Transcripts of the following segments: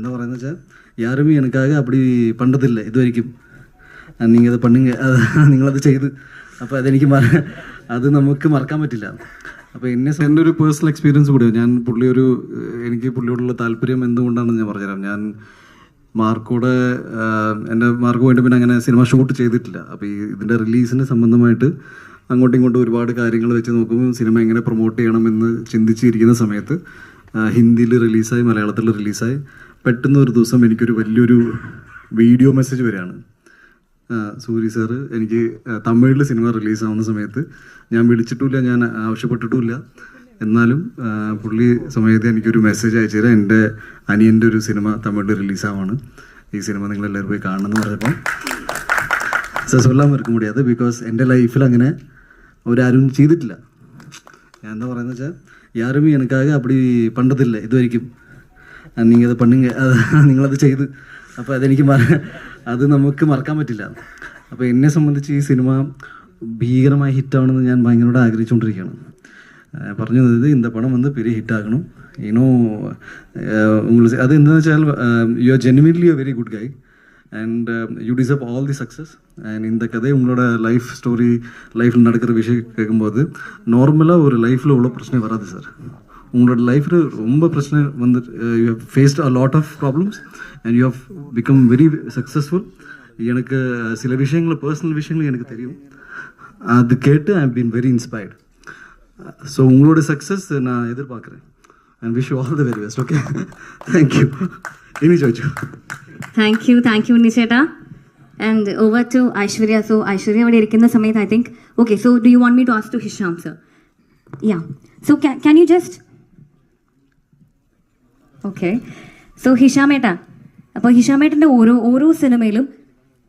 എന്താ പറയുന്നത് വെച്ചാൽ யாருமே எனக்காக அப்படி പണ്ടതില്ല ഇതുവരെയ്ക്കും നിങ്ങൾ അത് പണ്ണുങ്ക അത് നിങ്ങളത് ചെയ്ത് അപ്പോൾ അതെനിക്ക് മറ- അത് നമുക്ക് മറക്കാൻ പറ്റില്ല അപ്പോൾ എന്നെ സം- എൻ്റെ ഒരു പേഴ്സണൽ എക്സ്പീരിയൻസ് കൂടിയാണ് ഞാൻ പുള്ളി ഒരു എനിക്ക് പുള്ളിയോടുള്ള താല്പര്യം എന്തുകൊണ്ടാണെന്ന് ഞാൻ പറഞ്ഞുതരാം ഞാൻ മാർക്കോടെ എൻ്റെ മാർക്ക് പോയിട്ട് പിന്നെ അങ്ങനെ സിനിമ ഷൂട്ട് ചെയ്തിട്ടില്ല അപ്പോൾ ഈ ഇതിൻ്റെ റിലീസിന് സംബന്ധമായിട്ട് അങ്ങോട്ടും ഇങ്ങോട്ടും ഒരുപാട് കാര്യങ്ങൾ വെച്ച് നോക്കുമ്പോൾ സിനിമ എങ്ങനെ പ്രൊമോട്ട് ചെയ്യണമെന്ന് ചിന്തിച്ചിരിക്കുന്ന സമയത്ത് ഹിന്ദിയിൽ റിലീസായി മലയാളത്തിൽ റിലീസായി പെട്ടെന്ന് ഒരു ദിവസം എനിക്കൊരു വലിയൊരു വീഡിയോ മെസ്സേജ് വരികയാണ്. സൂരി സാറ് എനിക്ക് തമിഴിൽ സിനിമ റിലീസാവുന്ന സമയത്ത് ഞാൻ വിളിച്ചിട്ടുമില്ല ഞാൻ ആവശ്യപ്പെട്ടിട്ടുമില്ല. എന്നാലും പുള്ളി സമയത്ത് എനിക്കൊരു മെസ്സേജ് അയച്ചു തരാം എന്റെ അനിയന്റെ ഒരു സിനിമ തമിഴിൽ റിലീസാവാണ്. ഈ സിനിമ നിങ്ങളെല്ലാവരും പോയി കാണണമെന്ന് പറഞ്ഞപ്പോൾ സസ്വെല്ലാം കൂടി അത് ബിക്കോസ് എന്റെ ലൈഫിൽ അങ്ങനെ ഒരാരും ചെയ്തിട്ടില്ല. ഞാൻ എന്താ പറയുന്നത് വെച്ചാൽ യാരും എനിക്കാകെ അപ്പടി പണ്ടതില്ല. ഇതുവരിക്കും നിങ്ങൾ അത് പണ്ണുങ്ക അത് നിങ്ങളത് ചെയ്ത് അപ്പോൾ അതെനിക്ക് മറ- അത് നമുക്ക് മറക്കാൻ പറ്റില്ല അപ്പോൾ എന്നെ സംബന്ധിച്ച് ഈ സിനിമ ഭീകരമായി ഹിറ്റാവണമെന്ന് ഞാൻ ഭയങ്കരമായിട്ട് ആഗ്രഹിച്ചുകൊണ്ടിരിക്കുകയാണ് அஹ் പറഞ്ഞു തന്നത് இந்த படம் வந்து பெரிய ஹிட் ஆகணும் இன்னும் உங்களுக்கு அது என்னன்னு வச்சால் you are genuinely a very good guy and you deserve all the success and இந்த கதை உங்களோட லைஃப் ஸ்டோரி லைஃப்பில் நடக்கிற விஷயம் கேட்கும்போது நார்மலாக ஒரு லைஃப்பில் உள்ள பிரச்சனை வராது சார் உங்களோட லைஃப்பில் ரொம்ப பிரச்சனை வந்து you have faced a lot of problems and you have become very successful எனக்கு சில விஷயங்கள் பர்சனல் விஷயங்கள் எனக்கு தெரியும். அது கேட்டு I been very inspired so உங்களோட சக்ஸஸ் நான் எதிர்பார்க்குறேன். And wish you all the very best okay thank you இனி Jojo. Thank you thank you நிச்சேட்டா And over to Aishwarya. So Aishwarya would in சமயத்தை I I okay so so do you want me to ask to Hisham, sir? Yeah. So can, can okay so ഹിഷാമേട്ടാ. അപ്പോൾ ഹിഷാമേട്ടന്റെ ഓരോ ഓരോ സിനിമയിലും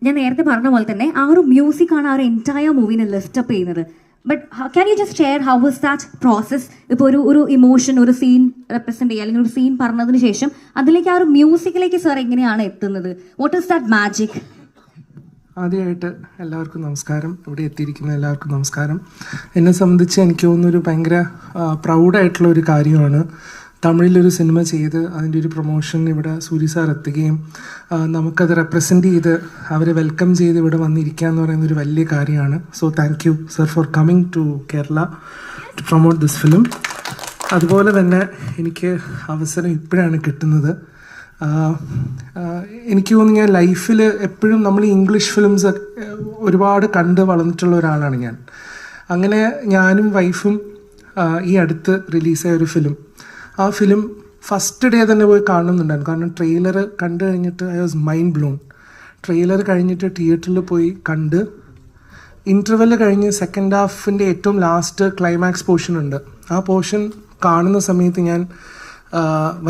ഞാൻ നേരത്തെ പറഞ്ഞ പോലെ തന്നെ ആ ഒരു മ്യൂസിക്കാണ് ആ ഒരു എന്റയർ മൂവിനെ ലിസ്റ്റപ്പ് ചെയ്യുന്നത്. But can you just share how is that process ഇപ്പോൾ ഒരു ഒരു ഇമോഷൻ ഒരു സീൻ റെപ്രസെന്റ് ചെയ്യുക അല്ലെങ്കിൽ ഒരു സീൻ പറഞ്ഞതിന് ശേഷം അതിലേക്ക് ആ ഒരു മ്യൂസിക്കിലേക്ക് സാർ എങ്ങനെയാണ് എത്തുന്നത്? വാട്ട് ഇസ് ദാറ്റ് മാജിക് ആദ്യമായിട്ട് എല്ലാവർക്കും നമസ്കാരം. ഇവിടെ എത്തിയിരിക്കുന്ന എല്ലാവർക്കും നമസ്കാരം. എന്നെ സംബന്ധിച്ച് എനിക്ക് തോന്നുന്നൊരു ഭയങ്കര പ്രൗഡായിട്ടുള്ള ഒരു കാര്യമാണ്. തമിഴിലൊരു സിനിമ ചെയ്ത് അതിന്റെ ഒരു പ്രൊമോഷൻ ഇവിടെ സൂര്യ സാർ എത്തുകയും നമുക്കത് റെപ്രസെന്റ് ചെയ്ത് അവരെ വെൽക്കം ചെയ്ത് ഇവിടെ വന്നിരിക്കുക എന്ന് പറയുന്ന ഒരു വലിയ കാര്യമാണ്. So thank you sir for coming to Kerala to promote this film അതുപോലെ തന്നെ എനിക്ക് അവസരം ഇപ്പോഴാണ് കിട്ടുന്നത്. എനിക്ക് തോന്നുന്നു ഞാൻ ലൈഫിൽ എപ്പോഴും നമ്മൾ ഇംഗ്ലീഷ് ഫിലിംസ് ഒരുപാട് കണ്ട് വളർന്നിട്ടുള്ള ഒരാളാണ് ഞാൻ. അങ്ങനെ ഞാനും വൈഫും ഈ അടുത്ത് റിലീസായ ഒരു ഫിലിം ആ ഫിലിം ഫസ്റ്റ് ഡേ തന്നെ പോയി കാണുന്നുണ്ടായിരുന്നു കാരണം ട്രെയിലർ കണ്ടു കഴിഞ്ഞിട്ട് I was mind blown trailer കഴിഞ്ഞിട്ട് തിയേറ്ററിൽ പോയി കണ്ട് ഇന്റർവെൽ കഴിഞ്ഞ് സെക്കൻഡ് ഹാഫിന്റെ ഏറ്റവും ലാസ്റ്റ് ക്ലൈമാക്സ് പോർഷൻ ഉണ്ട്. ആ പോർഷൻ കാണുന്ന സമയത്ത് ഞാൻ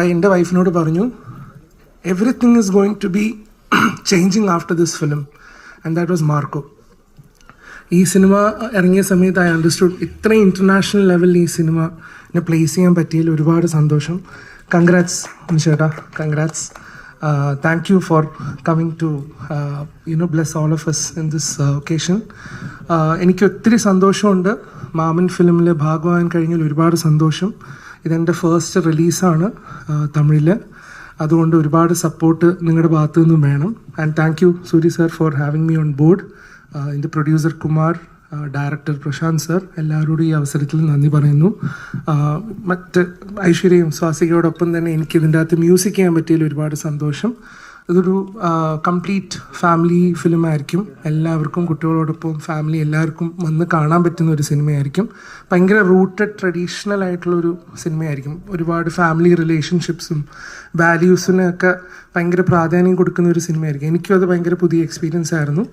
എന്റെ വൈഫിനോട് പറഞ്ഞു everything is going to be changing after this film and that was Marco ഈ സിനിമ ഇറങ്ങിയ സമയത്ത് ഐ അണ്ടർസ്റ്റുഡ് ഇത്രയും ഇന്റർനാഷണൽ ലെവലിൽ ഈ സിനിമ പ്ലേസ് ചെയ്യാൻ പറ്റിയതിൽ ഒരുപാട് സന്തോഷം. കൺഗ്രാറ്റ്സ് ചേട്ടാ. Congrats thank you for coming to you know bless all of us in this occasion എനിക്ക് ഒത്തിരി സന്തോഷമുണ്ട്. മാമൻ ഫിലിമിൽ ഭാഗമാകാൻ കഴിഞ്ഞാൽ ഒരുപാട് സന്തോഷം. ഇതെന്റെ ഫസ്റ്റ് റിലീസാണ് തമിഴിൽ അതുകൊണ്ട് ഒരുപാട് സപ്പോർട്ട് നിങ്ങളുടെ ഭാഗത്തു നിന്നും വേണം. And thank you Suri sir for having me on board എന്റെ producer Kumar director Prashanth sir എല്ലാവരോടും ഈ അവസരത്തിൽ നന്ദി പറയുന്നു. മറ്റ് ഐശ്വര്യയും സ്വാസികയോടൊപ്പം തന്നെ എനിക്ക് ഇതിന്റെ അകത്ത് മ്യൂസിക് ചെയ്യാൻ പറ്റിയതിൽ ഒരുപാട് സന്തോഷം. ഇതൊരു കംപ്ലീറ്റ് ഫാമിലി ഫിലിം ആയിരിക്കും. എല്ലാവർക്കും കുട്ടികളോടൊപ്പം ഫാമിലി എല്ലാവർക്കും വന്ന് കാണാൻ പറ്റുന്ന ഒരു സിനിമയായിരിക്കും. ഭയങ്കര റൂട്ടഡ് ട്രഡീഷണൽ ആയിട്ടുള്ള ഒരു സിനിമയായിരിക്കും. ഒരുപാട് ഫാമിലി റിലേഷൻഷിപ്സും വാല്യൂസിനൊക്കെ ഭയങ്കര പ്രാധാന്യം കൊടുക്കുന്ന ഒരു സിനിമയായിരിക്കും. എനിക്കും അത് ഭയങ്കര പുതിയ എക്സ്പീരിയൻസ് ആയിരുന്നു.